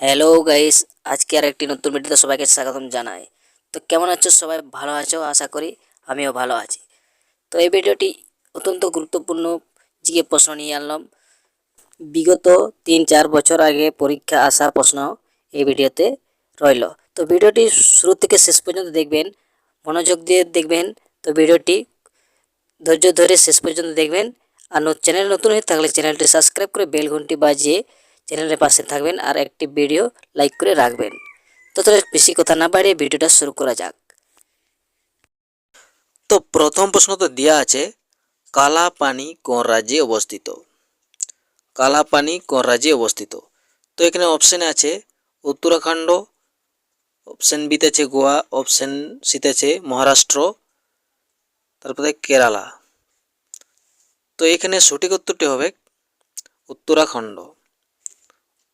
Hello guys আজকে আর একটি নতুন ভিডিওতে সবাইকে স্বাগতম জানাই। তো কেমন আছো সবাই? ভালো আছো? আশা করি আমিও ভালো আছি। তো এই ভিডিওটি অত্যন্ত গুরুত্বপূর্ণ জিকে প্রশ্ন নিয়ে আনলাম। বিগত তিন চার বছর আগে পরীক্ষা আসা প্রশ্ন এই ভিডিওতে রইল। তো ভিডিওটি শুরু থেকে শেষ পর্যন্ত দেখবেন, মনোযোগ দিয়ে দেখবেন। তো ভিডিওটি ধৈর্য ধরে শেষ পর্যন্ত দেখবেন। আর চ্যানেল নতুন হয়ে থাকলে চ্যানেলটি সাবস্ক্রাইব করে বেল ঘন্টি বাজিয়ে চ্যানেলের পাশে থাকবেন আর একটি ভিডিও লাইক করে রাখবেন। তো তাহলে বেশি কথা না বাড়িয়ে ভিডিওটা শুরু করা যাক। তো প্রথম প্রশ্ন তো দেওয়া আছে কালা পানি কোন রাজ্যে অবস্থিত? কালা পানি কোন রাজ্যে অবস্থিত? তো এখানে অপশানে আছে উত্তরাখণ্ড অপশান বিতে আছে গোয়া অপশান সিতে আছে মহারাষ্ট্র, তারপরে কেরালা। তো এখানে সঠিক উত্তরটি হবে উত্তরাখণ্ড।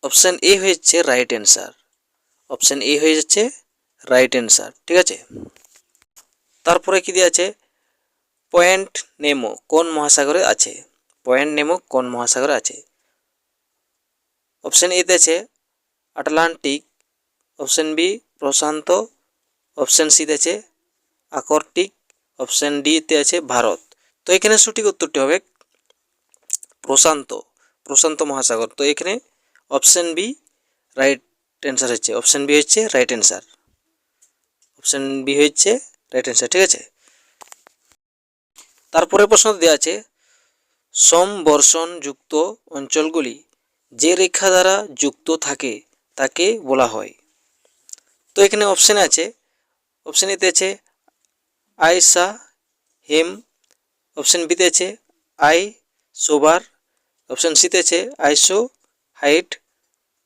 অপশান এ হয়ে যাচ্ছে রাইট অ্যান্সার অপশান এ হয়ে যাচ্ছে রাইট অ্যান্সার ঠিক আছে? তারপরে কি দিয়ে আছে? পয়েন্ট নেমো কোন মহাসাগরে আছে? পয়েন্ট নেমো কোন মহাসাগরে আছে? অপশান এতে আছে আটলান্টিক অপশান বি প্রশান্ত, অপশান সিতে আছে আকর্টিক অপশান ডিতে আছে ভারত। তো এখানে সঠিক উত্তরটি হবে প্রশান্ত প্রশান্ত মহাসাগর। তো এখানে অপশান বি রাইট অ্যান্সার হচ্ছে। অপশান বি হচ্ছে রাইট অ্যান্সার অপশান বি হচ্ছে রাইট অ্যান্সার ঠিক আছে? তারপরে প্রশ্ন দেওয়া আছে সমবর্ষণযুক্ত অঞ্চলগুলি যে রেখা দ্বারা যুক্ত থাকে তাকে বলা হয়। তো এখানে অপশান আছে অপশান এতে আছে আইসা হেম অপশান বিতে আছে আই সোবার অপশান সিতে আছে আইসো হাইট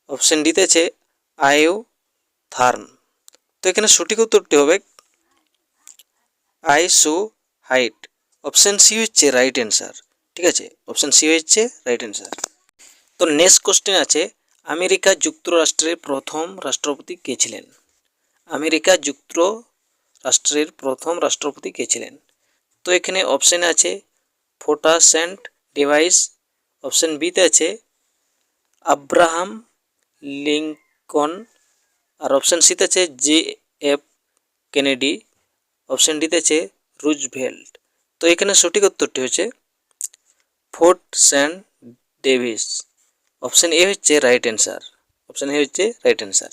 অপশান ডিতে আছে আয়ো থার্ম তো এখানে সঠিক উত্তরটি হবে আইসো হাইট অপশান সি হচ্ছে রাইট অ্যান্সার ঠিক আছে? অপশান সি হচ্ছে রাইট অ্যান্সার তো নেক্সট কোশ্চেন আছে, আমেরিকা যুক্তরাষ্ট্রের প্রথম রাষ্ট্রপতি কে ছিলেন? আমেরিকা যুক্তরাষ্ট্রের প্রথম রাষ্ট্রপতি কে ছিলেন? তো এখানে অপশান আছে, ফোটা সেন্ট ডিভাইস। অপশান বিতে আছে, আব্রাহাম লিঙ্কন আর অপশান সিতে আছে জে এফ কেনেডি অপশান ডিতে আছে রুজভেল্ট। তো এখানে সঠিক উত্তরটি হচ্ছে fort saint Davis. Option A হচ্ছে রাইট অ্যান্সার অপশান এ হচ্ছে রাইট অ্যান্সার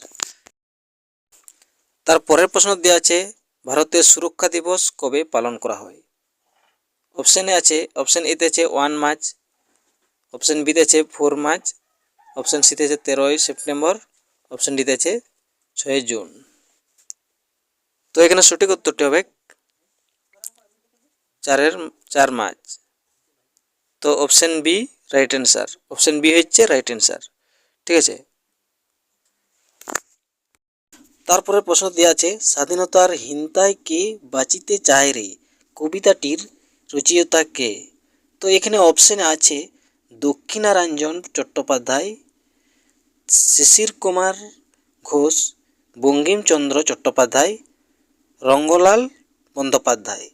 তার পরের প্রশ্ন দেওয়া আছে ভারতের সুরক্ষা দিবস কবে পালন করা হয়? অপশানে আছে অপশান এতে আছে ওয়ান মার্চ অপশান বিতে আছে ফোর মার্চ অপশান সিতে আছে তেরোই সেপ্টেম্বর, অপশান ডিতে আছে ছয় জুন। তো এখানে সঠিক উত্তরটি হবে চারের, চার মার্চ তো option B right answer option B হচ্ছে রাইট অ্যান্সার ঠিক আছে? তারপরে প্রশ্ন দেওয়া আছে, স্বাধীনতার হিন্তায় কে বাঁচিতে চায় রে? কবিতাটির রচয়িতা কে? তো এখানে অপশানে আছে দক্ষিণারঞ্জন চট্টোপাধ্যায় শিশির কুমার ঘোষ বঙ্কিমচন্দ্র চট্টোপাধ্যায়, রঙ্গলাল বন্দ্যোপাধ্যায়।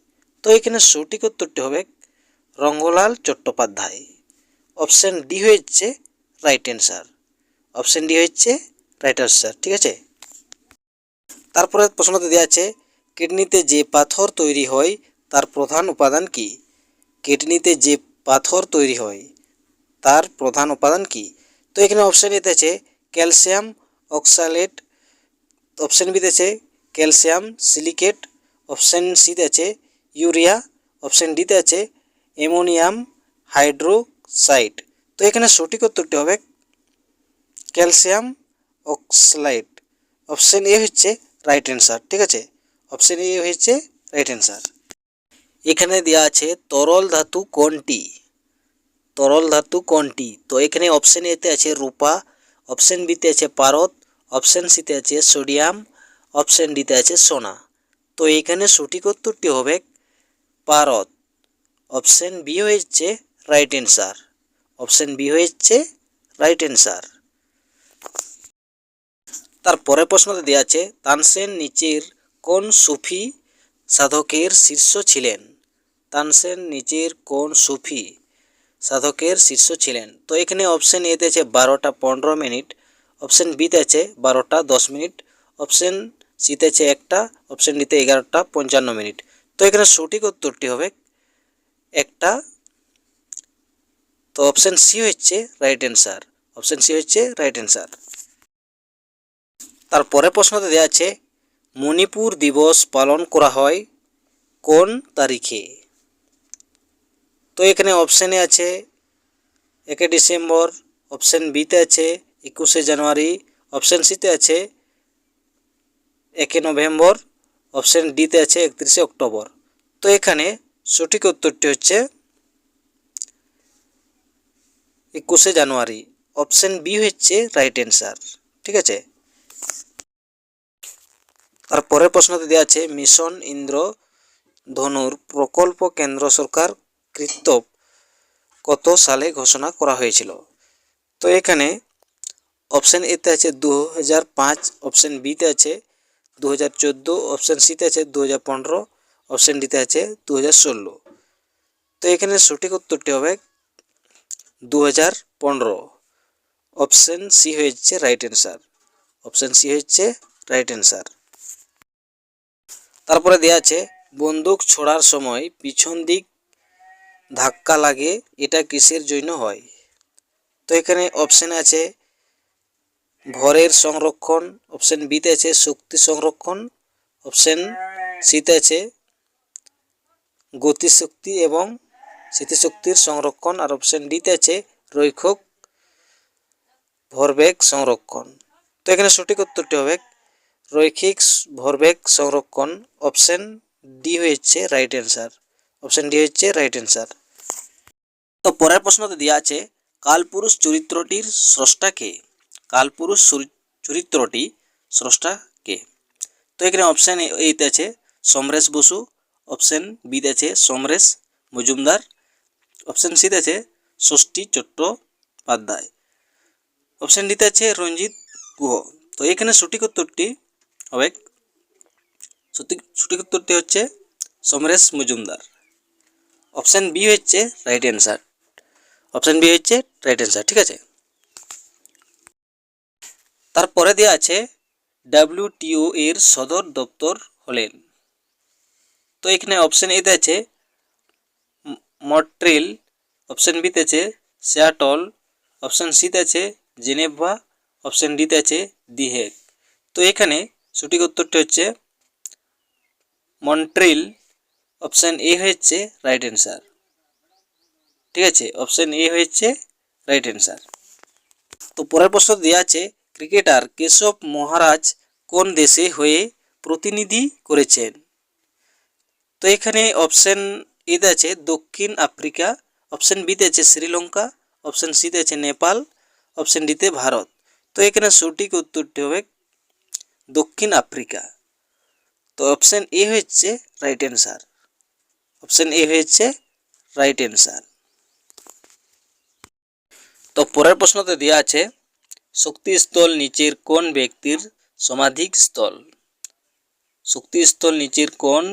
তো এখানে সঠিক উত্তরটি হবে রঙ্গলাল চট্টোপাধ্যায়। অপশান ডি হয়েছে রাইট অ্যান্সার অপশান ডি হচ্ছে রাইট অ্যান্সার ঠিক আছে? তারপরে প্রশ্নতে দেওয়া আছে, কিডনিতে যে পাথর তৈরি হয়, তার প্রধান উপাদান কি? কিডনিতে যে পাথর তৈরি হয়, তার প্রধান উপাদান কি? তো এখানে অপশান এতে আছে ক্যালসিয়াম অক্সালেট অপশান বিতে আছে ক্যালসিয়াম সিলিকেট অপশান সিতে আছে ইউরিয়া অপশান ডিতে আছে অ্যামোনিয়াম হাইড্রোসাইড তো এখানে সঠিক উত্তরটি হবে ক্যালসিয়াম অক্সালাইট অপশান এ হচ্ছে রাইট অ্যান্সার ঠিক আছে? অপশান এ হচ্ছে রাইট অ্যান্সার এখানে দেওয়া আছে তরল ধাতু কোনটি? তরল ধাতু কোনটি? তো এখানে অপশান এতে আছে রূপা অপশান বিতে আছে পারদ অপশান সিতে আছে সোডিয়াম অপশান ডিতে আছে সোনা। তো এখানে সঠিক উত্তরটি হবে পারদ। অপশান বি হয়েছে রাইট অ্যান্সার অপশান বি হয়েছে রাইট অ্যান্সার তারপরে প্রশ্নতে দেওয়া আছে, তানসেন নিচের কোন সুফি সাধকের শীর্ষ ছিলেন? তানসেন নিচের কোন সুফি? সাধকের শীর্ষ ছিলেন। তো এখানে অপশান এতে আছে বারোটা পনেরো মিনিট অপশন বিতে আছে বারোটা দশ মিনিট অপশন সিতে আছে একটা অপশন ডিতে এগারোটা পঞ্চান্ন মিনিট। তো এখানে সঠিক উত্তরটি হবে একটা। তো অপশন সি হচ্ছে রাইট অ্যান্সার অপশন সি হচ্ছে রাইট অ্যান্সার তারপরে প্রশ্নতে দেওয়া আছে, মণিপুর দিবস পালন করা হয় কোন তারিখে? তো এখানে অপশানে আছে, একে ডিসেম্বর অপশান বিতে আছে, একুশে জানুয়ারি অপশান সিতে আছে, একে নভেম্বর অপশান ডিতে আছে, একত্রিশে অক্টোবর। তো এখানে সঠিক উত্তরটি হচ্ছে একুশে জানুয়ারি। অপশান বি হচ্ছে রাইট অ্যান্সার ঠিক আছে? তারপরের প্রশ্নতে দেওয়া আছে, মিশন, ইন্দ্র, ধনুর প্রকল্প কেন্দ্র সরকার কৃত কত সালে ঘোষণা করা হয়েছিল? তো এখানে অপশান এতে আছে দু হাজার পাঁচ অপশান বিতে আছে দু হাজার চোদ্দ অপশান সিতে আছে দু হাজার পনেরো অপশান ডিতে আছে দু হাজার ষোলো। তো এখানে সঠিক উত্তরটি হবে দু হাজার পনেরো। অপশান সি হয়েছে রাইট অ্যান্সার অপশান সি হচ্ছে রাইট অ্যান্সার তারপরে দেওয়া আছে বন্দুক ছোড়ার সময় পিছন দিক ধাক্কা লাগে, এটা কিসের জন্য হয়? তো এখানে অপশান আছে ভরের সংরক্ষণ অপশান বিতে আছে শক্তি সংরক্ষণ অপশান সিতে আছে গতিশক্তি এবং স্মৃতিশক্তির সংরক্ষণ, আর অপশান ডিতে আছে রৈক্ষক ভরবেগ সংরক্ষণ। তো এখানে সঠিক উত্তরটি হবে রৈখিক ভরবেগ সংরক্ষণ। অপশান ডি হচ্ছে রাইট অ্যান্সার অপশান ডি হচ্ছে রাইট অ্যান্সার তো পরের প্রশ্নতে দেওয়া আছে, কালপুরুষ চরিত্রটির স্রষ্টা কে? কালপুরুষ চরি- চরিত্রটি স্রষ্টা কে? তো এখানে অপশান এইতে আছে সমরেশ বসু অপশান বিতে আছে সমরেশ মজুমদার অপশান সিতে আছে ষষ্ঠী চট্টোপাধ্যায়। অপশান ডিতে আছে রঞ্জিত গুহ। তো এখানে সঠিক উত্তরটি হবে, সঠিক উত্তরটি হচ্ছে সমরেশ মজুমদার। অপশান বি হচ্ছে রাইট অ্যান্সার অপশান বি হচ্ছে রাইট অ্যান্সার, ঠিক আছে? তারপরে দেওয়া আছে ডাব্লিউটিও এর সদর দপ্তর হলেন। তো এখানে অপশান এতে আছে মট্রিল, অপশান বিতে আছে সিয়াটল, অপশান সিতে আছে জেনেভা, অপশান ডিতে আছে দিহেগ তো এখানে সঠিক উত্তরটি হচ্ছে মন্ট্রিল, অপশান এ হচ্ছে রাইট অ্যান্সার। ঠিক আছে? অপশান এ হচ্ছে রাইট অ্যান্সার তো পরের প্রশ্ন দেওয়া আছে ক্রিকেটার কেশব মহারাজ কোন দেশে হয়ে প্রতিনিধি করেছেন? তো এখানে অপশান এতে আছে দক্ষিণ আফ্রিকা অপশান বিতে আছে শ্রীলঙ্কা অপশান সিতে আছে নেপাল অপশান ডিতে ভারত। তো এখানে সঠিক উত্তরটি হবে দক্ষিণ আফ্রিকা। তো অপশান এ হচ্ছে রাইট অ্যান্সার অপশান এ হচ্ছে রাইট অ্যান্সার তো পরের প্রশ্নতে দেওয়া আছে শক্তিস্থল নিচের কোন ব্যক্তির সমাধিক স্থল? শক্তিস্থল নিচের কোন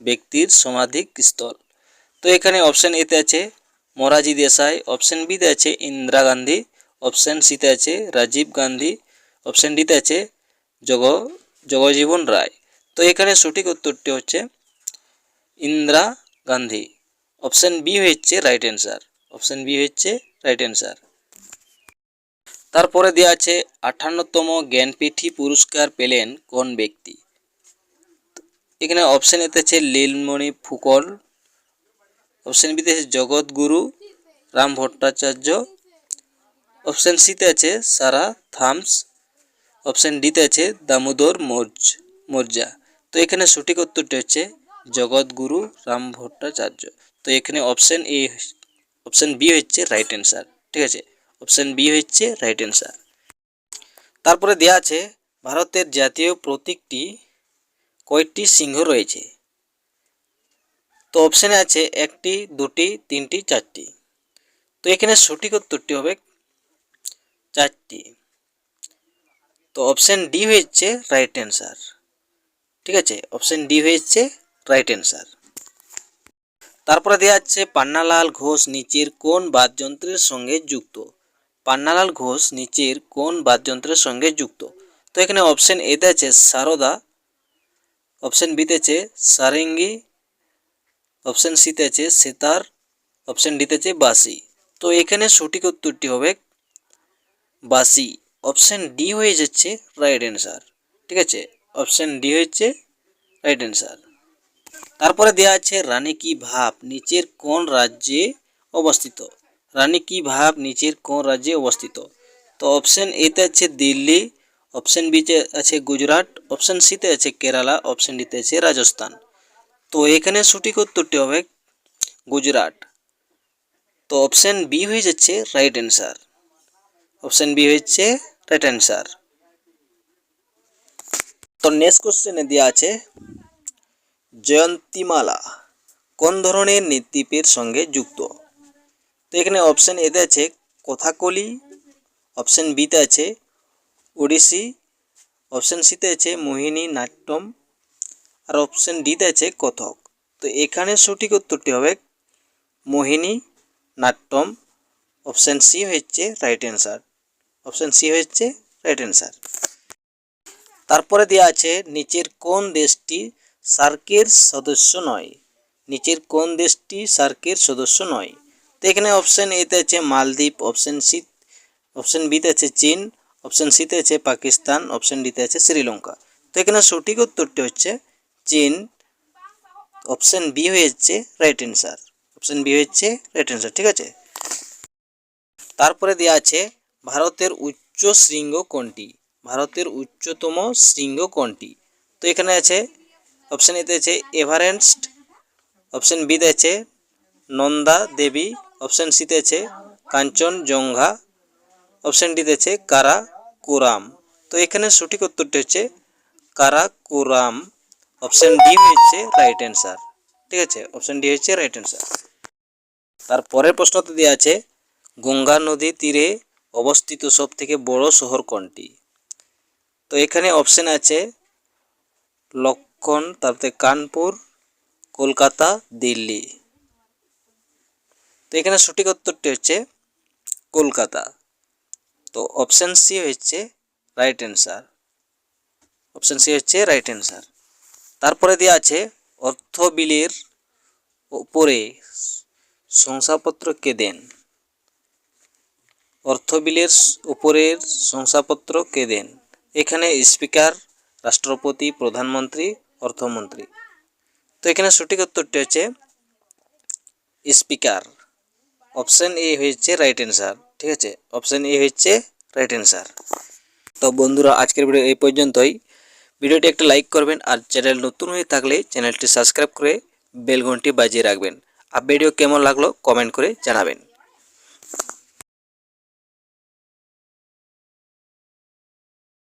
ব্যক্তির সমাধিক স্থল? তো এখানে অপশান এতে আছে মোরাজি দেশাই অপশান বিতে আছে, ইন্দিরা গান্ধী অপশান সিতে আছে, রাজীব গান্ধী অপশান ডিতে আছে, জগ, জগজীবন রায়। তো এখানে সঠিক উত্তরটি হচ্ছে ইন্দিরা গান্ধী। অপশান বি হচ্ছে রাইট অ্যান্সার অপশান বি হচ্ছে রাইট অ্যান্সার তারপরে দেওয়া আছে, আঠান্নতম জ্ঞানপীঠি পুরস্কার পেলেন কোন ব্যক্তি? এখানে অপশান এতে আছে লীলমণি ফুকল অপশান বিতে আছে জগৎগুরু, রাম ভট্টাচার্য অপশান সিতে আছে সারা থামস অপশান ডিতে আছে দামোদর মৌর্য, মৌর্যা। তো এখানে সঠিক উত্তরটি হচ্ছে জগৎগুরু রাম ভট্টাচার্য। তো এখানে অপশান এ অপশান বি হচ্ছে রাইট অ্যান্সার ঠিক আছে? অপশান বি হচ্ছে রাইট অ্যান্সার তারপরে দেওয়া আছে, ভারতের জাতীয় প্রতীকটি কয়টি সিংহ রয়েছে। তো অপশানে আছে একটি, দুটি, তিনটি, চারটি। তো এখানে সঠিক উত্তরটি হবে চারটি। তো অপশান ডি হয়েছে রাইট অ্যান্সার ঠিক আছে? অপশান ডি হয়েছে রাইট অ্যান্সার তারপরে দেওয়া আছে পান্নালাল ঘোষ নিচের কোন বাদ্যযন্ত্রের সঙ্গে যুক্ত? পান্নালাল ঘোষ নিচের কোন বাদ্যযন্ত্রের সঙ্গে যুক্ত? তো এখানে অপশন এতে আছে সারদা অপশন বিতে আছে সারেঙ্গি অপশন সিতে আছে সেতার অপশন ডিতে আছে বাসি তো এখানে সঠিক উত্তরটি হবে বাসি অপশন ডি হয়ে যাচ্ছে রাইট অ্যান্সার ঠিক আছে? অপশন ডি হচ্ছে রাইট অ্যান্সার তারপরে দেওয়া আছে রানী কি ভাব, নিচের কোন রাজ্যে অবস্থিত? রানী কি ভাব নিচের কোন রাজ্যে অবস্থিত তো অপশন এতে আছে দিল্লি অপশন বিতে আছে গুজরাট অপশন সিতে আছে কেরালা অপশন ডিতে আছে রাজস্থান তো এখানে সঠিক উত্তরটি হবে গুজরাট তো অপশন বি হয়ে যাচ্ছে রাইট অ্যান্সার অপশন বি হচ্ছে রাইট অ্যান্সার তো নেক্সট কোশ্চেনে দেওয়া আছে জয়ন্তীমালা কোন ধরনের নৃত্যের সঙ্গে যুক্ত তো এখানে অপশন এতে আছে কথাকলি অপশন বিতে আছে ওড়িশি অপশন সিতে আছে মোহিনী নাট্যম আর অপশন ডিতে আছে কথক তো এখানে সঠিক উত্তরটি হবে মোহিনী নাট্যম অপশন সি হচ্ছে রাইট অ্যান্সার অপশন সি হচ্ছে রাইট অ্যান্সার তারপরে দেওয়া আছে নিচের কোন দেশটি সার্কের সদস্য নয়, নিচের কোন দেশটি সার্কের সদস্য নয়। তো এখানে অপশন এতে আছে মালদ্বীপ অপশন সি অপশন বিতে আছে চীন অপশন সিতে আছে পাকিস্তান অপশন ডিতে আছে শ্রীলঙ্কা। তো এখানে সঠিক উত্তরটি হচ্ছে চীন। অপশন বি হয়েছে রাইট অ্যান্সার অপশন বি হচ্ছে রাইট অ্যান্সার ঠিক আছে? তারপরে দেওয়া আছে ভারতের উচ্চ শৃঙ্গ কোনটি? ভারতের উচ্চতম শৃঙ্গ কোনটি? তো এখানে আছে অপশন এতে আছে এভারেস্ট অপশন বিতে আছে নন্দা দেবী অপশন সিতে আছে কাঞ্চনজঙ্ঘা অপশন ডিতে আছে কারাকোরাম। তো এখানে সঠিক উত্তরটি হচ্ছে কারাকোরাম। অপশন ডি হচ্ছে রাইট অ্যান্সার ঠিক আছে? অপশন ডি হচ্ছে রাইট অ্যান্সার তারপরের প্রশ্নতে দেওয়া আছে, গঙ্গা নদীর তীরে অবস্থিত সব থেকে বড় শহর কোনটি? তো এখানে অপশন আছে লক্ষণ তারপরে কানপুর, কলকাতা, দিল্লি। তো এখানে সঠিক উত্তরটি হচ্ছে কলকাতা। তো অপশন সি হচ্ছে রাইট অ্যান্সার অপশন সি হচ্ছে রাইট অ্যান্সার তারপরে দেওয়া আছে, অর্থ বিলের উপরে শংসাপত্র কে দেন? অর্থ বিলের উপরের শংসাপত্র কে দেন? এখানে স্পিকার রাষ্ট্রপতি, প্রধানমন্ত্রী, অর্থমন্ত্রী। তো এখানে সঠিক উত্তরটি হচ্ছে স্পিকার অপশন এ হয়েছে রাইট অ্যান্সার ঠিক আছে? অপশান এ হচ্ছে রাইট অ্যান্সার তো বন্ধুরা, আজকের ভিডিও এই পর্যন্তই। ভিডিওটি একটা লাইক করবেন আর চ্যানেল নতুন হয়ে থাকলে চ্যানেলটি সাবস্ক্রাইব করে বেল ঘন্টি বাজিয়ে রাখবেন। আর ভিডিও কেমন লাগল কমেন্ট করে জানাবেন।